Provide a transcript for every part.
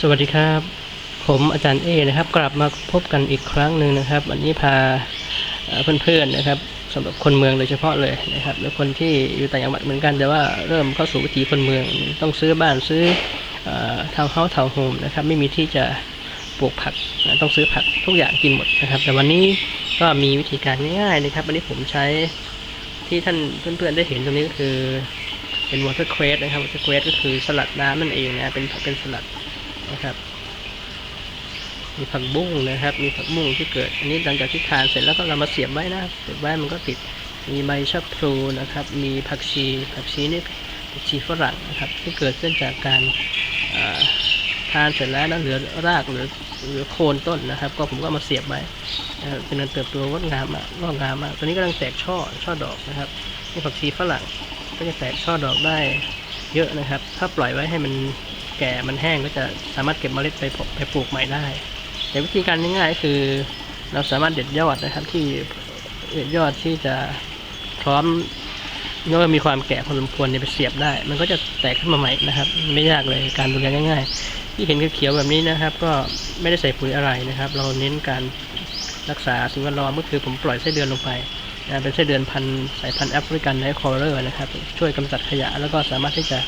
สวัสดีครับ ผมอาจารย์เอนะครับ กลับมาพบกันอีกครั้งหนึ่งนะครับ วันนี้พาเพื่อนๆนะครับสำหรับคนเมืองโดยเฉพาะเลยนะครับและคนที่อยู่ต่างจังหวัดเหมือนกัน แต่ว่าเริ่มเข้าสู่วิถีคนเมืองต้องซื้อบ้านซื้อทาวน์เฮาส์ทาวน์โฮมนะครับ ไม่มีที่จะปลูกผักนะต้องซื้อผักทุกอย่างกินหมดนะครับ แต่วันนี้ก็มีวิธีการง่ายๆนะครับ วันนี้ผมใช้ที่ท่านเพื่อนๆได้เห็นตรงนี้ก็คือเป็น water crate นะครับ water crate ก็คือสลัดน้ำนั่นเองนะเป็นเป็นสลัด มีผักบุ้งนะครับ มีผักบุ้งที่เกิด อันนี้หลังจากที่ทานเสร็จแล้วก็เรามาเสียบไว้นะครับเสียบไว้มันก็ติด มีใบชะพลูนะครับ มีผักชี ผักชีนี่ผักชีฝรั่งนะครับ ที่เกิดขึ้นจากการทานเสร็จแล้วนะเหลือรากหรือหรือโคนต้นนะครับ ก็ผมก็มาเสียบไว้นะครับเป็นการเติบโตงดงามมากงดงามมากตอนนี้กำลังแตกช่อช่อดอกนะครับนี่ผักชีฝรั่งก็จะแตกช่อดอกได้เยอะนะครับ ถ้าปล่อยไว้ให้มันแก่มันแห้งก็จะสามารถเก็บเมล็ดไปไปปลูกใหม่ได้ แต่วิธีการง่ายๆคือเราสามารถเด็ดยอดนะครับที่เด็ดยอดที่จะพร้อมเมื่อมีความแก่พอสมควรเนี่ยไปเสียบได้ มันก็จะแตกขึ้นมาใหม่นะครับ ไม่ยากเลยการดูแลง่าย ๆ ที่เห็นเขียวๆแบบนี้นะครับ ก็ไม่ได้ใส่ปุ๋ยอะไรนะครับ เราเน้นการรักษาสิ่งแวดล้อมก็คือผมปล่อยไส้เดือนลงไปนะเป็นไส้เดือนพันสายพันธุ์แอฟริกันไนท์คอร์เรอร์นะครับ ช่วยกำจัดขยะแล้วก็สามารถที่จะ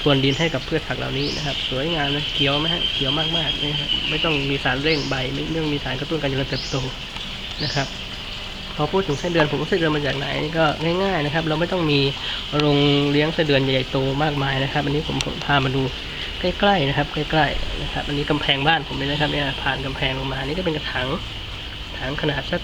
พรวนดินให้กับพืชผักเหล่านี้นะครับ สวยงามนะเขียวไหมฮะเขียวมากๆนะฮะไม่ต้องมีสารเร่งใบไม่ไม่ต้องมีสารกระตุ้นการเจริญเติบโตนะครับ พอพูดถึงไส้เดือนผมว่าไส้เดือนมาจากไหนก็ง่ายๆนะครับ เราไม่ต้องมีโรงเลี้ยงไส้เดือนใหญ่โตมากมายนะครับ อันนี้ผมพามาดูใกล้ๆนะครับ ใกล้ๆนะครับ อันนี้กำแพงบ้านผมเลยนะครับเนี่ยผ่านกำแพงลงมาอันนี่ก็เป็นกระถางถังขนาดสัก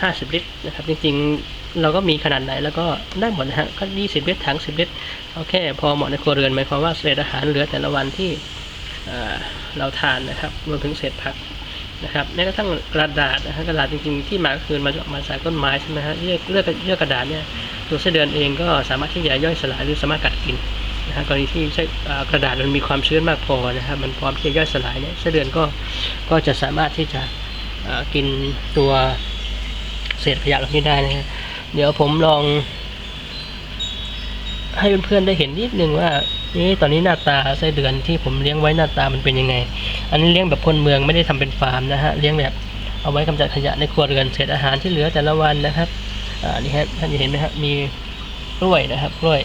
ห้าสิบลิตรนะครับ จริงๆ เราก็มีขนาดไหนแล้วก็ได้หมดนะฮะก็ยี่สิบลิตรถังสิบลิตร เอาแค่พอเหมาะในครัวเรือนหมายความว่าเศษอาหารเหลือแต่ละวันที่เราทานนะครับรวมถึงเศษผักนะครับแม้กระทั่งกระดาษนะฮะกระดาษจริงๆที่มาก็คือมาจากมาจากต้นไม้ใช่ไหมฮะเลือกเลือกเลือกกระดาษเนี่ยตัวไส้เดือนเองก็สามารถที่จะย่อยสลายหรือสามารถกัดกินนะฮะกรณีที่ใช้กระดาษมันมีความชื้นมากพอนะครับมันพร้อมที่จะย่อยสลายเนี่ยไส้เดือนก็ก็จะสามารถที่จะกินตัวเศษขยะเหล่านี้ได้นะฮะเดี๋ยวผมลอง ให้เพื่อนๆได้เห็นนิดนึงว่านี่ตอนนี้หน้าตาไส้เดือนที่ผมเลี้ยงไว้หน้าตามันเป็นยังไง อันนี้เลี้ยงแบบคนเมืองไม่ได้ทำเป็นฟาร์มนะฮะเลี้ยงแบบเอาไว้กำจัดขยะในครัวเรือนเศษอาหารที่เหลือแต่ละวันนะครับอ่านี่ฮะท่านจะเห็นไหมครับมีกล้วยนะครับกล้วย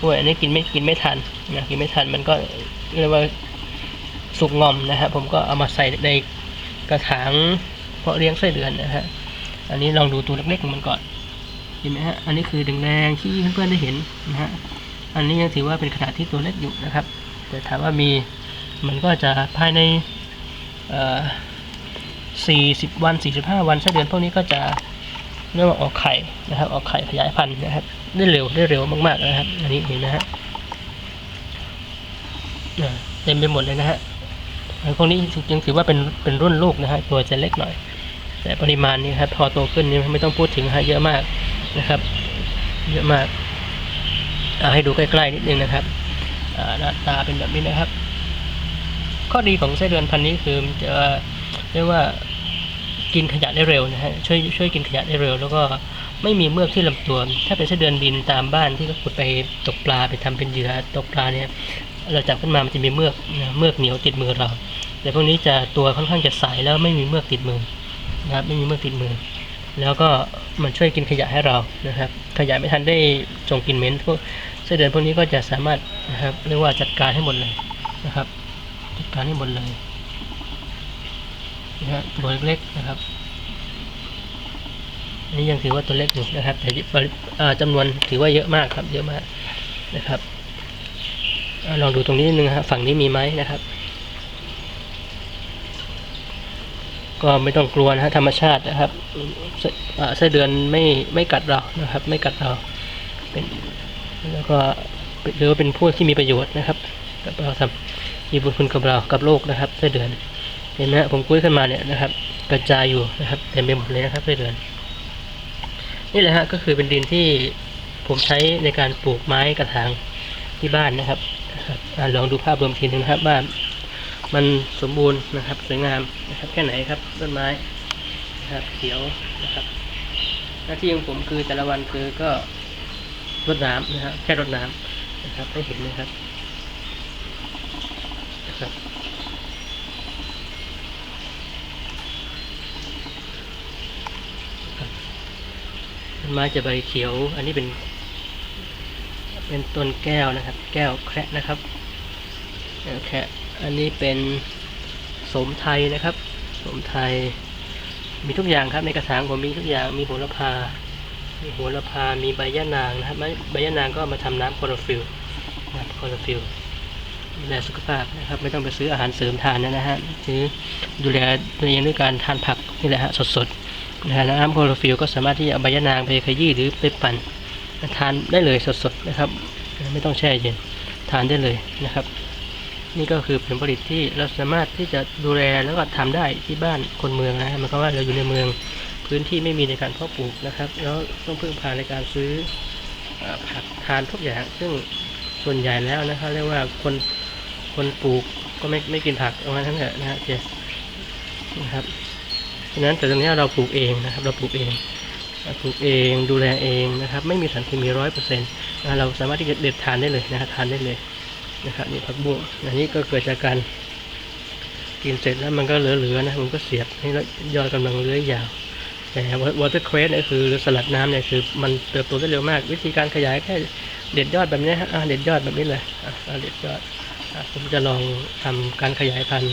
กล้วยอันนี้กินไม่กินไม่ทันนะกินไม่ทันมันก็เรียกว่าสุกงอมนะฮะผมก็เอามาใส่ในกระถางเพาะเลี้ยงไส้เดือนนะฮะอันนี้ลองดูตัวเล็กๆของมันก่อน เห็นไหมฮะ อันนี้คือแดงๆที่เพื่อนๆได้เห็นนะฮะ อันนี้ยังถือว่าเป็นขนาดที่ตัวเล็กอยู่นะครับ แต่ถามว่ามีมันก็จะภายในเอ่อ40 วัน 45 วันไส้เดือนพวกนี้ก็จะเรียกว่าออกไข่นะครับ ออกไข่ขยายพันธุ์นะครับ ได้เร็วได้เร็วมากๆนะครับ อันนี้เห็นไหมฮะเต็มไปหมดเลยนะฮะไอ้พวกนี้ยังถือว่าเป็นเป็นรุ่นลูกนะฮะตัวจะเล็กหน่อย แต่ปริมาณนี้ครับพอโตขึ้นนี่ไม่ต้องพูดถึงฮะเยอะมาก นะครับ เยอะมากเอาให้ดูใกล้ๆนิดนึงนะครับหน้าตาเป็นแบบนี้นะครับ ข้อดีของไส้เดือนพันนี้คือจะเรียกว่ากินขยะได้เร็วนะฮะช่วยช่วยกินขยะได้เร็ว แล้วก็ไม่มีเมือกที่ลำตัว ถ้าเป็นไส้เดือนดินตามบ้านที่เขาขุดไปตกปลาไปทำเป็นเหยื่อตกปลาเนี่ยเราจับขึ้นมามันจะมีเมือกนะเมือกเหนียวติดมือเรา แต่พวกนี้จะตัวค่อนข้างจะใสแล้วไม่มีเมือกติดมือนะครับไม่มีเมือกติดมือ แล้วก็มันช่วยกินขยะให้เรานะครับ ขยะไม่ทันได้ส่งกินเหม็นพวกไส้เดือนพวกนี้ก็จะสามารถนะครับเรียกว่าจัดการให้หมดเลยนะครับ จัดการให้หมดเลยนะฮะตัวเล็กๆนะครับอันนี้ยังถือว่าตัวเล็กอยู่นะครับ แต่ปริอ่าจำนวนถือว่าเยอะมากครับ เยอะมากนะครับลองดูตรงนี้นิดนึงนะครับฝั่งนี้มีไหมนะครับ ก็ไม่ต้องกลัวนะฮะธรรมชาตินะครับไสอ่าไส้เดือนไม่ไม่กัดเรานะครับ ไม่กัดเราเป็นแล้วก็เป็นถือว่าเป็นผู้ที่มีประโยชน์นะครับกับเราทำมีบุญคุณกับเรากับโลกนะครับไส้เดือนเห็นไหมผมกุ้ยขึ้นมาเนี่ยนะครับ กระจายอยู่นะครับเต็มไปหมดเลยนะครับไส้เดือน นี่แหละฮะก็คือเป็นดินที่ผมใช้ในการปลูกไม้กระถางที่บ้านนะครับลองดูภาพรวมทีนึงนะครับว่า มันสมบูรณ์นะครับสวยงามนะครับแค่ไหนครับต้นไม้นะครับเขียวนะครับ หน้าที่ของผมคือแต่ละวันคือก็รดน้ำนะครับแค่รดน้ำนะครับให้เห็นนะครับนะครับต้นไม้จะใบเขียว อันนี้เป็น เป็นต้นแก้วนะครับ แก้วแคระนะครับแก้วแคระ อันนี้เป็นสมไทยนะครับ สมไทย มีทุกอย่างครับในกระถางผมมีทุกอย่างมีโหระพา มีโหระพา มีใบยะนางนะครับใบยะนางก็มาทำน้ำคลอโรฟิลน้ำคลอโรฟิลดูแลสุขภาพนะครับ ไม่ต้องไปซื้ออาหารเสริมทานนะฮะซื้อดูแลตัวเองด้วยการทานผักนี่แหละฮะสดๆนะฮะน้ำคลอโรฟิลก็สามารถที่จะใบยะนางไปขยี้หรือไปปั่นทานได้เลยสดๆนะครับ ไม่ต้องแช่เย็นทานได้เลยนะครับ นี่ก็คือผลผลิตที่เราสามารถที่จะดูแลแล้วก็ทำได้ที่บ้านคนเมืองนะฮะมายความว่าเราอยู่ในเมืองพื้นที่ไม่มีในการเพาะปลูกนะครับ แล้วต้องพึ่งพาในการซื้อผักทานทุกอย่าง ซึ่งส่วนใหญ่แล้วนะครับเรียกว่าคนคนปลูกก็ไม่ไม่กินผักเอางั้นทั้งเถอะนะฮะเจนะครับฉะนั้นแต่ตรงนี้เราปลูกเองนะครับ เราปลูกเองปลูกเองดูแลเองนะครับ ไม่มีสารเคมีร้อยเปอร์เซ็นต์เราสามารถที่จะเด็ดทานได้เลยนะครับทานได้เลย นะครับนี่ผักบุ้งอันนี้ก็เกิดจากการกินเสร็จแล้วมันก็เหลือๆนะมันก็เสียบนี่แล้วยอดกำลังเลื้อยยาว แต่วอเตอร์เควสเนี่ยคือสลัดน้ำเนี่ยคือมันเติบโตได้เร็วมาก วิธีการขยายแค่เด็ดยอดแบบนี้ฮะเด็ดยอดแบบนี้เลยเด็ดยอดผมจะลองทำการขยายพันธุ์